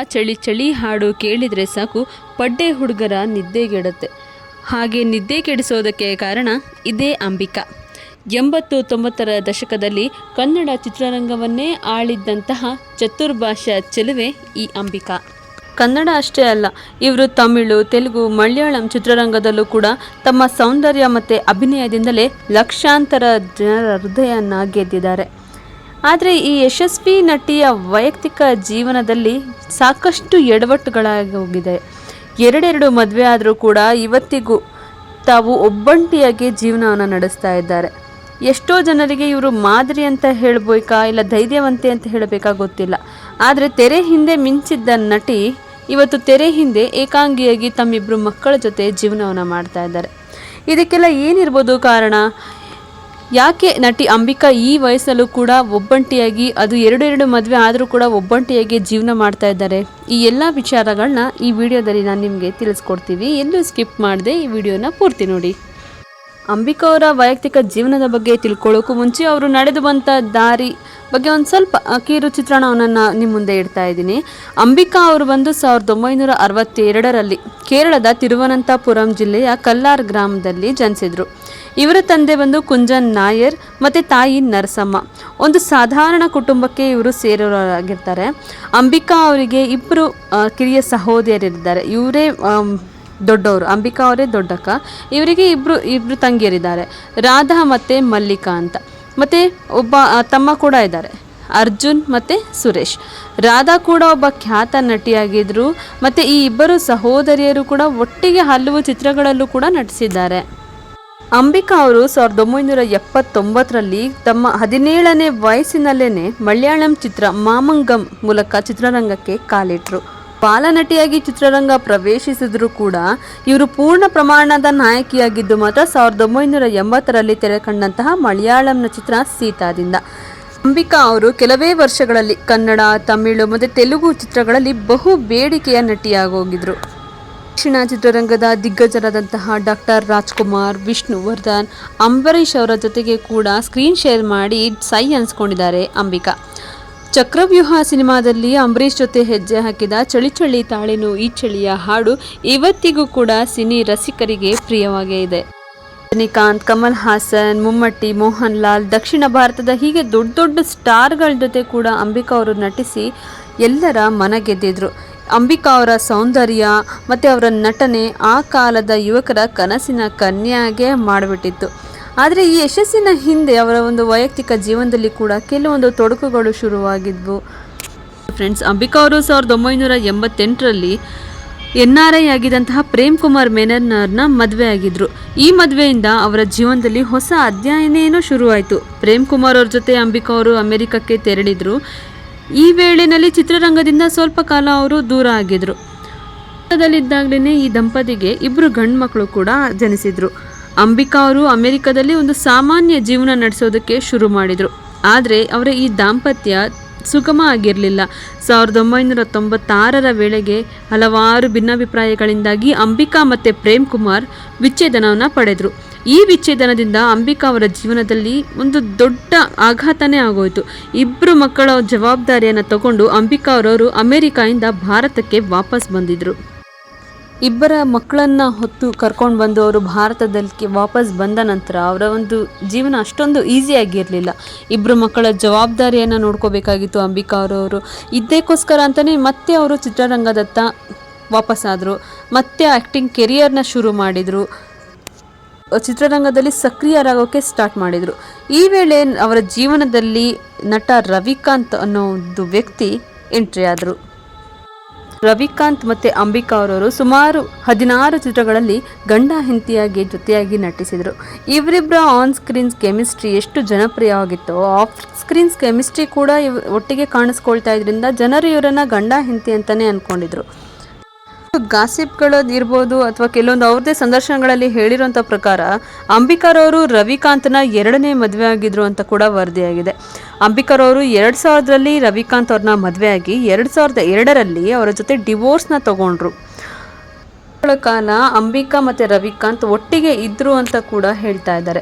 ಆ ಚಳಿ ಚಳಿ ಹಾಡು ಕೇಳಿದರೆ ಸಾಕು, ಪಡ್ಡೆ ಹುಡುಗರ ನಿದ್ದೆಗೆಡುತ್ತೆ ಹಾಗೆ ನಿದ್ದೆ ಕೆಡಿಸೋದಕ್ಕೆ ಕಾರಣ ಇದೇ ಅಂಬಿಕಾ. ಎಂಬತ್ತು ತೊಂಬತ್ತರ ದಶಕದಲ್ಲಿ ಕನ್ನಡ ಚಿತ್ರರಂಗವನ್ನೇ ಆಳಿದ್ದಂತಹ ಚತುರ್ಭಾಷಾ ಚೆಲುವೆ ಈ ಅಂಬಿಕಾ. ಕನ್ನಡ ಅಷ್ಟೇ ಅಲ್ಲ, ಇವರು ತಮಿಳು, ತೆಲುಗು, ಮಲಯಾಳಂ ಚಿತ್ರರಂಗದಲ್ಲೂ ಕೂಡ ತಮ್ಮ ಸೌಂದರ್ಯ ಮತ್ತು ಅಭಿನಯದಿಂದಲೇ ಲಕ್ಷಾಂತರ ಜನರ ಹೃದಯನ ಗೆದ್ದಿದ್ದಾರೆ. ಆದರೆ ಈ ಯಶಸ್ವಿ ನಟಿಯ ವೈಯಕ್ತಿಕ ಜೀವನದಲ್ಲಿ ಸಾಕಷ್ಟು ಎಡವಟ್ಟುಗಳಾಗಿ ಹೋಗಿದೆ. ಎರಡೆರಡು ಮದುವೆ ಆದರೂ ಕೂಡ ಇವತ್ತಿಗೂ ತಾವು ಒಬ್ಬಂಟಿಯಾಗಿ ಜೀವನವನ್ನು ನಡೆಸ್ತಾ ಇದ್ದಾರೆ. ಎಷ್ಟೋ ಜನರಿಗೆ ಇವರು ಮಾದರಿ ಅಂತ ಹೇಳಬೇಕಾ ಇಲ್ಲ ಧೈರ್ಯವಂತೆ ಅಂತ ಹೇಳಬೇಕಾ ಗೊತ್ತಿಲ್ಲ. ಆದರೆ ತೆರೆ ಹಿಂದೆ ಮಿಂಚಿದ್ದ ನಟಿ ಇವತ್ತು ತೆರೆ ಹಿಂದೆ ಏಕಾಂಗಿಯಾಗಿ ತಮ್ಮಿಬ್ಬರು ಮಕ್ಕಳ ಜೊತೆ ಜೀವನವನ್ನು ಮಾಡ್ತಾ ಇದ್ದಾರೆ. ಇದಕ್ಕೆಲ್ಲ ಏನಿರ್ಬೋದು ಕಾರಣ? ಯಾಕೆ ನಟಿ ಅಂಬಿಕಾ ಈ ವಯಸ್ಸಲ್ಲೂ ಕೂಡ ಒಬ್ಬಂಟಿಯಾಗಿ, ಅದು ಎರಡು ಮದುವೆ ಆದರೂ ಕೂಡ ಒಬ್ಬಂಟಿಯಾಗಿ ಜೀವನ ಮಾಡ್ತಾ ಇದ್ದಾರೆ? ಈ ಎಲ್ಲ ವಿಚಾರಗಳನ್ನ ಈ ವಿಡಿಯೋದಲ್ಲಿ ನಾನು ನಿಮಗೆ ತಿಳಿಸ್ಕೊಡ್ತೀವಿ. ಎಲ್ಲೂ ಸ್ಕಿಪ್ ಮಾಡದೆ ಈ ವಿಡಿಯೋನ ಪೂರ್ತಿ ನೋಡಿ. ಅಂಬಿಕಾ ಅವರ ವೈಯಕ್ತಿಕ ಜೀವನದ ಬಗ್ಗೆ ತಿಳ್ಕೊಳ್ಳೋಕ್ಕೂ ಮುಂಚೆ ಅವರು ನಡೆದು ಬಂತ ದಾರಿ ಬಗ್ಗೆ ಒಂದು ಸ್ವಲ್ಪ ಕಿರು ಚಿತ್ರಣವನ್ನು ನಿಮ್ಮ ಮುಂದೆ ಇಡ್ತಾ ಇದ್ದೀನಿ. ಅಂಬಿಕಾ ಅವರು ಬಂದು ಸಾವಿರದ ಒಂಬೈನೂರ ಅರವತ್ತೆರಡರಲ್ಲಿ ಕೇರಳದ ತಿರುವನಂತಪುರಂ ಜಿಲ್ಲೆಯ ಕಲ್ಲಾರ್ ಗ್ರಾಮದಲ್ಲಿ ಜನಿಸಿದರು. ಇವರ ತಂದೆ ಬಂದು ಕುಂಜನ್ ನಾಯರ್, ಮತ್ತು ತಾಯಿ ನರಸಮ್ಮ. ಒಂದು ಸಾಧಾರಣ ಕುಟುಂಬಕ್ಕೆ ಇವರು ಸೇರೋರಾಗಿರ್ತಾರೆ. ಅಂಬಿಕಾ ಅವರಿಗೆ ಇಬ್ಬರು ಕಿರಿಯ ಸಹೋದರಿಯರಿದ್ದಾರೆ ಇವರೇ ದೊಡ್ಡವರು ಅಂಬಿಕಾ ಅವರೇ ದೊಡ್ಡಕ್ಕ. ಇವರಿಗೆ ಇಬ್ಬರು ಇಬ್ಬರು ತಂಗಿಯರಿದ್ದಾರೆ. ರಾಧಾ ಮತ್ತು ಮಲ್ಲಿಕಾ ಅಂತ. ಮತ್ತು ಒಬ್ಬ ತಮ್ಮ ಕೂಡ ಇದ್ದಾರೆ. ಅರ್ಜುನ್ ಮತ್ತು ಸುರೇಶ್. ರಾಧಾ ಕೂಡ ಒಬ್ಬ ಖ್ಯಾತ ನಟಿಯಾಗಿದ್ದರು ಮತ್ತು ಈ ಇಬ್ಬರು ಸಹೋದರಿಯರು ಕೂಡ ಒಟ್ಟಿಗೆ ಹಲವು ಚಿತ್ರಗಳಲ್ಲೂ ಕೂಡ ನಟಿಸಿದ್ದಾರೆ. ಅಂಬಿಕಾ ಅವರು ಸಾವಿರದ ಒಂಬೈನೂರ ಎಪ್ಪತ್ತೊಂಬತ್ತರಲ್ಲಿ ತಮ್ಮ ಹದಿನೇಳನೇ ವಯಸ್ಸಿನಲ್ಲೇ ಮಲಯಾಳಂ ಚಿತ್ರ ಮಾಮಂಗಂ ಮೂಲಕ ಚಿತ್ರರಂಗಕ್ಕೆ ಕಾಲಿಟ್ರು. ಬಾಲನಟಿಯಾಗಿ ಚಿತ್ರರಂಗ ಪ್ರವೇಶಿಸಿದ್ರು ಕೂಡ ಇವರು ಪೂರ್ಣ ಪ್ರಮಾಣದ ನಾಯಕಿಯಾಗಿದ್ದು ಮಾತ್ರ ಸಾವಿರದ ಒಂಬೈನೂರ ಎಂಬತ್ತರಲ್ಲಿ ತೆರೆ ಕಂಡಂತಹ ಮಲಯಾಳಂನ ಚಿತ್ರ ಸೀತಾದಿಂದ. ಅಂಬಿಕಾ ಅವರು ಕೆಲವೇ ವರ್ಷಗಳಲ್ಲಿ ಕನ್ನಡ, ತಮಿಳು ಮತ್ತು ತೆಲುಗು ಚಿತ್ರಗಳಲ್ಲಿ ಬಹು ಬೇಡಿಕೆಯ ನಟಿಯಾಗೋಗಿದ್ರು. ದಕ್ಷಿಣ ಚಿತ್ರರಂಗದ ದಿಗ್ಗಜರಾದಂತಹ ಡಾಕ್ಟರ್ ರಾಜ್ಕುಮಾರ್, ವಿಷ್ಣುವರ್ಧನ್, ಅಂಬರೀಷ್ ಅವರ ಜೊತೆಗೆ ಕೂಡ ಸ್ಕ್ರೀನ್ ಶೇರ್ ಮಾಡಿ ಸೈ ಅನ್ಸ್ಕೊಂಡಿದ್ದಾರೆ ಅಂಬಿಕಾ. ಚಕ್ರವ್ಯೂಹ ಸಿನಿಮಾದಲ್ಲಿ ಅಂಬರೀಷ್ ಜೊತೆ ಹೆಜ್ಜೆ ಹಾಕಿದ ಚಳಿ ಚಳಿ ತಾಳಿನು ಈ ಚಳಿಯ ಹಾಡು ಇವತ್ತಿಗೂ ಕೂಡ ಸಿನಿ ರಸಿಕರಿಗೆ ಪ್ರಿಯವಾಗೇ ಇದೆ. ರಜನಿಕಾಂತ್, ಕಮಲ್ ಹಾಸನ್, ಮುಮ್ಮಟ್ಟಿ, ಮೋಹನ್ ಲಾಲ್, ದಕ್ಷಿಣ ಭಾರತದ ಹೀಗೆ ದೊಡ್ಡ ದೊಡ್ಡ ಸ್ಟಾರ್ಗಳ ಜೊತೆ ಕೂಡ ಅಂಬಿಕಾ ಅವರು ನಟಿಸಿ ಎಲ್ಲರ ಮನ ಗೆದ್ದಿದ್ರು ಅಂಬಿಕಾ ಅವರ ಸೌಂದರ್ಯ ಮತ್ತು ಅವರ ನಟನೆ ಆ ಕಾಲದ ಯುವಕರ ಕನಸಿನ ಕನ್ಯಾಗೆ ಮಾಡಿಬಿಟ್ಟಿತ್ತು. ಆದರೆ ಈ ಯಶಸ್ಸಿನ ಹಿಂದೆ ಅವರ ಒಂದು ವೈಯಕ್ತಿಕ ಜೀವನದಲ್ಲಿ ಕೂಡ ಕೆಲವೊಂದು ತೊಡಕುಗಳು ಶುರುವಾಗಿದ್ವು. ಫ್ರೆಂಡ್ಸ್ ಅಂಬಿಕಾ ಅವರು ಸಾವಿರದ ಒಂಬೈನೂರ ಎಂಬತ್ತೆಂಟರಲ್ಲಿ ಎನ್ ಆರ್ ಐ ಆಗಿದ್ದಂತಹ ಪ್ರೇಮ್ ಕುಮಾರ್ ಮೆನನ್ನರ್ನ ಮದುವೆ ಆಗಿದ್ರು. ಈ ಮದುವೆಯಿಂದ ಅವರ ಜೀವನದಲ್ಲಿ ಹೊಸ ಅಧ್ಯಾಯನೇನೋ ಶುರುವಾಯಿತು. ಪ್ರೇಮ್ ಕುಮಾರ್ ಅವ್ರ ಜೊತೆ ಅಂಬಿಕಾ ಅವರು ಅಮೆರಿಕಕ್ಕೆ ತೆರಳಿದ್ರು. ಈ ವೇಳೆಯಲ್ಲಿ ಚಿತ್ರರಂಗದಿಂದ ಸ್ವಲ್ಪ ಕಾಲ ಅವರು ದೂರ ಆಗಿದ್ರು. ಇದ್ದಾಗಲೇ ಈ ದಂಪತಿಗೆ ಇಬ್ಬರು ಗಂಡು ಮಕ್ಕಳು ಕೂಡ ಜನಿಸಿದ್ರು. ಅಂಬಿಕಾ ಅವರು ಅಮೆರಿಕದಲ್ಲಿ ಒಂದು ಸಾಮಾನ್ಯ ಜೀವನ ನಡೆಸೋದಕ್ಕೆ ಶುರು ಮಾಡಿದರು. ಆದರೆ ಅವರ ಈ ದಾಂಪತ್ಯ ಸುಗಮ ಆಗಿರಲಿಲ್ಲ. ಸಾವಿರದ ಒಂಬೈನೂರ ತೊಂಬತ್ತಾರರ ವೇಳೆಗೆ ಹಲವಾರು ಭಿನ್ನಾಭಿಪ್ರಾಯಗಳಿಂದಾಗಿ ಅಂಬಿಕಾ ಮತ್ತು ಪ್ರೇಮ್ ಕುಮಾರ್ ವಿಚ್ಛೇದನವನ್ನು ಪಡೆದರು. ಈ ವಿಚ್ಛೇದನದಿಂದ ಅಂಬಿಕಾ ಅವರ ಜೀವನದಲ್ಲಿ ಒಂದು ದೊಡ್ಡ ಆಘಾತನೇ ಆಗೋಯಿತು. ಇಬ್ಬರು ಮಕ್ಕಳ ಜವಾಬ್ದಾರಿಯನ್ನು ತಗೊಂಡು ಅಂಬಿಕಾ ಅವರವರು ಅಮೆರಿಕಾಯಿಂದ ಭಾರತಕ್ಕೆ ವಾಪಸ್ ಬಂದಿದ್ರು. ಇಬ್ಬರ ಮಕ್ಕಳನ್ನ ಹೊತ್ತು ಕರ್ಕೊಂಡು ಬಂದು ಅವರು ಭಾರತದಲ್ಲಿ ವಾಪಸ್ ಬಂದ ನಂತರ ಅವರ ಒಂದು ಜೀವನ ಅಷ್ಟೊಂದು ಈಸಿಯಾಗಿರಲಿಲ್ಲ ಇಬ್ಬರು ಮಕ್ಕಳ ಜವಾಬ್ದಾರಿಯನ್ನು ನೋಡ್ಕೋಬೇಕಾಗಿತ್ತು ಅಂಬಿಕಾ ಅವರವರು ಇದಕ್ಕೋಸ್ಕರ ಅಂತಲೇ ಮತ್ತೆ ಅವರು ಚಿತ್ರರಂಗದತ್ತ ವಾಪಸ್ಸಾದರು ಮತ್ತೆ ಆ್ಯಕ್ಟಿಂಗ್ ಕೆರಿಯರ್ನ ಶುರು ಮಾಡಿದರು. ಚಿತ್ರರಂಗದಲ್ಲಿ ಸಕ್ರಿಯರಾಗೋಕ್ಕೆ ಸ್ಟಾರ್ಟ್ ಮಾಡಿದರು. ಈ ವೇಳೆ ಅವರ ಜೀವನದಲ್ಲಿ ನಟ ರವಿಕಾಂತ್ ಅನ್ನೋ ಒಂದು ವ್ಯಕ್ತಿ ಎಂಟ್ರಿ ಆದರು. ರವಿಕಾಂತ್ ಮತ್ತೆ ಅಂಬಿಕಾ ಅವರವರು ಸುಮಾರು ಹದಿನಾರು ಚಿತ್ರಗಳಲ್ಲಿ ಗಂಡ ಹೆಂಡತಿಯಾಗಿ ಜೊತೆಯಾಗಿ ನಟಿಸಿದರು. ಇವರಿಬ್ಬರ ಆನ್ ಸ್ಕ್ರೀನ್ಸ್ ಕೆಮಿಸ್ಟ್ರಿ ಎಷ್ಟು ಜನಪ್ರಿಯವಾಗಿತ್ತೋ ಆಫ್ ಸ್ಕ್ರೀನ್ಸ್ ಕೆಮಿಸ್ಟ್ರಿ ಕೂಡ ಇವ್ ಒಟ್ಟಿಗೆ ಕಾಣಿಸ್ಕೊಳ್ತಾ ಇದ್ರಿಂದ ಜನರು ಇವರನ್ನು ಗಂಡ ಹೆಂಡತಿ ಅಂತಾನೆ ಅಂದ್ಕೊಂಡಿದ್ರು ಗಾಸಿಪ್ಗಳು ಇರ್ಬೋದು ಅಥವಾ ಕೆಲವೊಂದು ಅವ್ರದೇ ಸಂದರ್ಶನಗಳಲ್ಲಿ ಹೇಳಿರೋಂಥ ಪ್ರಕಾರ, ಅಂಬಿಕಾರವರು ರವಿಕಾಂತ್ನ ಎರಡನೇ ಮದುವೆ ಆಗಿದ್ರು ಅಂತ ಕೂಡ ವರದಿಯಾಗಿದೆ. ಅಂಬಿಕಾರವರು ಎರಡು ಸಾವಿರದಲ್ಲಿ ರವಿಕಾಂತ್ ಅವ್ರನ್ನ ಮದುವೆ ಆಗಿ ಎರಡು ಸಾವಿರದ ಎರಡರಲ್ಲಿ ಅವರ ಜೊತೆ ಡಿವೋರ್ಸ್ನ ತಗೊಂಡ್ರು. ಕಾಲ ಅಂಬಿಕಾ ಮತ್ತು ರವಿಕಾಂತ್ ಒಟ್ಟಿಗೆ ಇದ್ರು ಅಂತ ಕೂಡ ಹೇಳ್ತಾ ಇದ್ದಾರೆ.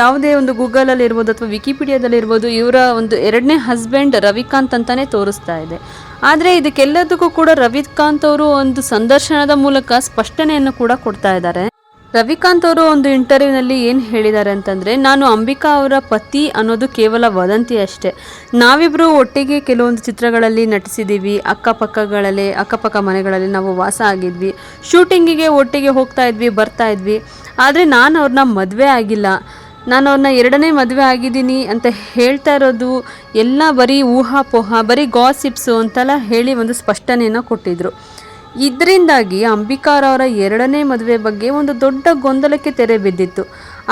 ಯಾವುದೇ ಒಂದು ಗೂಗಲಲ್ಲಿ ಇರ್ಬೋದು ಅಥವಾ ವಿಕಿಪೀಡಿಯಾದಲ್ಲಿ ಇರ್ಬೋದು, ಇವರ ಒಂದು ಎರಡನೇ ಹಸ್ಬೆಂಡ್ ರವಿಕಾಂತ್ ಅಂತಾನೆ ತೋರಿಸ್ತಾ ಇದೆ. ಆದರೆ ಇದಕ್ಕೆಲ್ಲದಕ್ಕೂ ಕೂಡ ರವಿಕಾಂತ್ ಅವರು ಒಂದು ಸಂದರ್ಶನದ ಮೂಲಕ ಸ್ಪಷ್ಟನೆಯನ್ನು ಕೂಡ ಕೊಡ್ತಾ ಇದ್ದಾರೆ. ರವಿಕಾಂತ್ ಅವರು ಒಂದು ಇಂಟರ್ವ್ಯೂನಲ್ಲಿ ಏನು ಹೇಳಿದ್ದಾರೆ ಅಂತಂದರೆ, ನಾನು ಅಂಬಿಕಾ ಅವರ ಪತಿ ಅನ್ನೋದು ಕೇವಲ ವದಂತಿ ಅಷ್ಟೇ. ನಾವಿಬ್ಬರು ಒಟ್ಟಿಗೆ ಕೆಲವೊಂದು ಚಿತ್ರಗಳಲ್ಲಿ ನಟಿಸಿದ್ದೀವಿ ಅಕ್ಕಪಕ್ಕಗಳಲ್ಲಿ, ಅಕ್ಕಪಕ್ಕ ಮನೆಗಳಲ್ಲಿ ನಾವು ವಾಸ ಆಗಿದ್ವಿ. ಶೂಟಿಂಗಿಗೆ ಒಟ್ಟಿಗೆ ಹೋಗ್ತಾ ಇದ್ವಿ, ಬರ್ತಾ ಇದ್ವಿ. ಆದರೆ ನಾನು ಅವ್ರನ್ನ ಮದುವೆ ಆಗಿಲ್ಲ. ನಾನು ಅವ್ರನ್ನ ಎರಡನೇ ಮದುವೆ ಆಗಿದ್ದೀನಿ ಅಂತ ಹೇಳ್ತಾ ಇರೋದು, ಎಲ್ಲ ಬರೀ ಊಹಾಪೋಹ, ಬರೀ ಗಾಸಿಪ್ಸು ಅಂತೆಲ್ಲ ಹೇಳಿ ಒಂದು ಸ್ಪಷ್ಟನೆಯನ್ನು ಕೊಟ್ಟಿದ್ರು. ಇದರಿಂದಾಗಿ ಅಂಬಿಕಾರವರ ಎರಡನೇ ಮದುವೆ ಬಗ್ಗೆ ಒಂದು ದೊಡ್ಡ ಗೊಂದಲಕ್ಕೆ ತೆರೆ ಬಿದ್ದಿತ್ತು.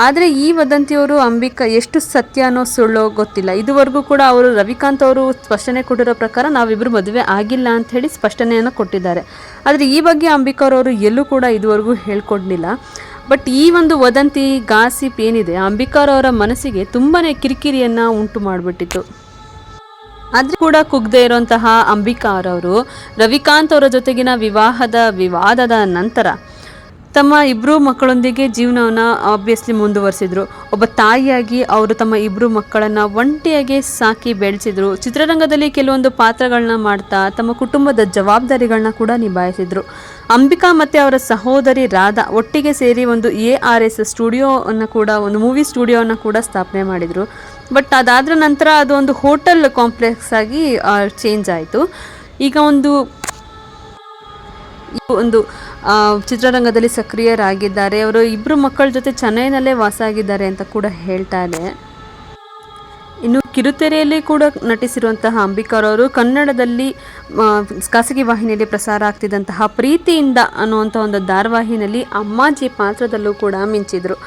ಆದರೆ ಈ ವದಂತಿಯವರು ಅಂಬಿಕಾ ಎಷ್ಟು ಸತ್ಯ ಅನ್ನೋ ಸುಳ್ಳೋ ಗೊತ್ತಿಲ್ಲ. ಇದುವರೆಗೂ ಕೂಡ ಅವರು ರವಿಕಾಂತ್ ಅವರು ಸ್ಪಷ್ಟನೆ ಕೊಟ್ಟಿರೋ ಪ್ರಕಾರ ನಾವಿಬ್ಬರು ಮದುವೆ ಆಗಿಲ್ಲ ಅಂತ ಹೇಳಿ ಸ್ಪಷ್ಟನೆಯನ್ನು ಕೊಟ್ಟಿದ್ದಾರೆ. ಆದರೆ ಈ ಬಗ್ಗೆ ಅಂಬಿಕಾರವರು ಎಲ್ಲೂ ಕೂಡ ಇದುವರೆಗೂ ಹೇಳ್ಕೊಂಡಿಲ್ಲ ಬಟ್ ಈ ಒಂದು ವದಂತಿ, ಗಾಸಿಪ್ ಏನಿದೆ ಅಂಬಿಕಾರವರ ಮನಸ್ಸಿಗೆ ತುಂಬಾ ಕಿರಿಕಿರಿಯನ್ನು ಉಂಟು ಮಾಡಿಬಿಟ್ಟಿತ್ತು. ಆದ್ರೆ ಕೂಡ ಕುಗ್ದೇ ಇರುವಂತಹ ಅಂಬಿಕಾ ಅವರವರು ರವಿಕಾಂತ್ ಅವರ ಜೊತೆಗಿನ ವಿವಾಹದ ವಿವಾದದ ನಂತರ ತಮ್ಮ ಇಬ್ಬರು ಮಕ್ಕಳೊಂದಿಗೆ ಜೀವನವನ್ನು ಆಬ್ವಿಯಸ್ಲಿ ಮುಂದುವರಿಸಿದ್ರು. ಒಬ್ಬ ತಾಯಿಯಾಗಿ ಅವರು ತಮ್ಮ ಇಬ್ಬರು ಮಕ್ಕಳನ್ನು ಒಂಟಿಯಾಗಿ ಸಾಕಿ ಬೆಳೆಸಿದ್ರು. ಚಿತ್ರರಂಗದಲ್ಲಿ ಕೆಲವೊಂದು ಪಾತ್ರಗಳನ್ನ ಮಾಡ್ತಾ ತಮ್ಮ ಕುಟುಂಬದ ಜವಾಬ್ದಾರಿಗಳನ್ನ ಕೂಡ ನಿಭಾಯಿಸಿದ್ರು. ಅಂಬಿಕಾ ಮತ್ತು ಅವರ ಸಹೋದರಿ ರಾಧಾ ಒಟ್ಟಿಗೆ ಸೇರಿ ಒಂದು ಎ ಆರ್ ಎಸ್ ಸ್ಟುಡಿಯೋವನ್ನು ಕೂಡ, ಒಂದು ಮೂವಿ ಸ್ಟುಡಿಯೋವನ್ನು ಕೂಡ ಸ್ಥಾಪನೆ ಮಾಡಿದರು. ಬಟ್ ಅದಾದ ನಂತರ ಅದು ಒಂದು ಹೋಟೆಲ್ ಕಾಂಪ್ಲೆಕ್ಸ್ ಆಗಿ ಚೇಂಜ್ ಆಯಿತು. ಈಗ ಒಂದು ಒಂದು ಚಿತ್ರರಂಗದಲ್ಲಿ ಸಕ್ರಿಯರಾಗಿದ್ದಾರೆ. ಅವರು ಇಬ್ಬರು ಮಕ್ಕಳ ಜೊತೆ ಚೆನ್ನೈನಲ್ಲೇ ವಾಸ ಆಗಿದ್ದಾರೆ ಅಂತ ಕೂಡ ಹೇಳ್ತಾ ಇದೆ. ಇನ್ನು ಕಿರುತೆರೆಯಲ್ಲಿ ಕೂಡ ನಟಿಸಿರುವಂತಹ ಅಂಬಿಕಾರವರು ಕನ್ನಡದಲ್ಲಿ ಆ, ಖಾಸಗಿ ವಾಹಿನಿಯಲ್ಲಿ ಪ್ರಸಾರ ಆಗ್ತಿದ್ದಂತಹ ಪ್ರೀತಿಯಿಂದ ಅನ್ನುವಂಥ ಒಂದು ಧಾರಾವಾಹಿನಲ್ಲಿ ಅಮ್ಮಾಜಿ ಪಾತ್ರದಲ್ಲೂ ಕೂಡ ಮಿಂಚಿದ್ರು.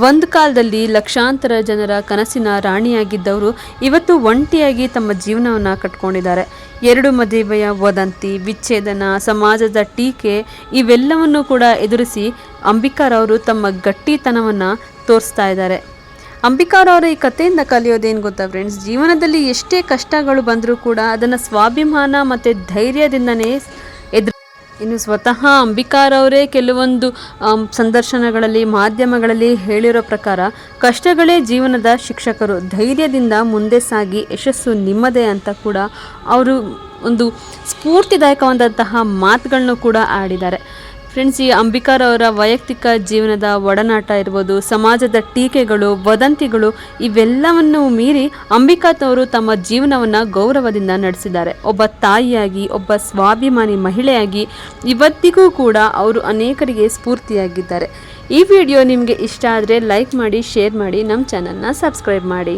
ಒಂದು ಕಾಲದಲ್ಲಿ ಲಕ್ಷಾಂತರ ಜನರ ಕನಸಿನ ರಾಣಿಯಾಗಿದ್ದವರು ಇವತ್ತು ಒಂಟಿಯಾಗಿ ತಮ್ಮ ಜೀವನವನ್ನು ಕಟ್ಕೊಂಡಿದ್ದಾರೆ. ಎರಡು ಮದುವೆಯ ವದಂತಿ, ವಿಚ್ಛೇದನ, ಸಮಾಜದ ಟೀಕೆ ಇವೆಲ್ಲವನ್ನು ಕೂಡ ಎದುರಿಸಿ ಅಂಬಿಕಾರವರು ತಮ್ಮ ಗಟ್ಟಿತನವನ್ನು ತೋರಿಸ್ತಾ ಇದ್ದಾರೆ. ಅಂಬಿಕಾರವರ ಈ ಕಥೆಯಿಂದ ಕಲಿಯೋದೇನು ಗೊತ್ತಾ ಫ್ರೆಂಡ್ಸ್ ಜೀವನದಲ್ಲಿ ಎಷ್ಟೇ ಕಷ್ಟಗಳು ಬಂದರೂ ಕೂಡ ಅದನ್ನು ಸ್ವಾಭಿಮಾನ ಮತ್ತು ಧೈರ್ಯದಿಂದನೇ ಇನ್ನು ಸ್ವತಃ ಅಂಬಿಕಾರವರೇ ಕೆಲವೊಂದು ಸಂದರ್ಶನಗಳಲ್ಲಿ, ಮಾಧ್ಯಮಗಳಲ್ಲಿ ಹೇಳಿರೋ ಪ್ರಕಾರ ಕಷ್ಟಗಳೇ ಜೀವನದ ಶಿಕ್ಷಕರು. ಧೈರ್ಯದಿಂದ ಮುಂದೆ ಸಾಗಿ ಯಶಸ್ಸು ನಿಮ್ಮದೇ ಅಂತ ಕೂಡ ಅವರು ಒಂದು ಸ್ಫೂರ್ತಿದಾಯಕವಾದಂತಹ ಮಾತುಗಳನ್ನು ಕೂಡ ಆಡಿದ್ದಾರೆ. ಫ್ರೆಂಡ್ಸ್, ಈ ಅಂಬಿಕಾರವರ ವೈಯಕ್ತಿಕ ಜೀವನದ ಒಡನಾಟ ಇರ್ಬೋದು, ಸಮಾಜದ ಟೀಕೆಗಳು, ವದಂತಿಗಳು, ಇವೆಲ್ಲವನ್ನು ಮೀರಿ ಅಂಬಿಕಾತ್ ಅವರು ತಮ್ಮ ಜೀವನವನ್ನು ಗೌರವದಿಂದ ನಡೆಸಿದ್ದಾರೆ. ಒಬ್ಬ ತಾಯಿಯಾಗಿ, ಒಬ್ಬ ಸ್ವಾಭಿಮಾನಿ ಮಹಿಳೆಯಾಗಿ ಇವತ್ತಿಗೂ ಕೂಡ ಅವರು ಅನೇಕರಿಗೆ ಸ್ಫೂರ್ತಿಯಾಗಿದ್ದಾರೆ. ಈ ವಿಡಿಯೋ ನಿಮಗೆ ಇಷ್ಟ ಆದರೆ ಲೈಕ್ ಮಾಡಿ, ಶೇರ್ ಮಾಡಿ ನಮ್ಮ ಚಾನಲ್ನ ಸಬ್ಸ್ಕ್ರೈಬ್ ಮಾಡಿ.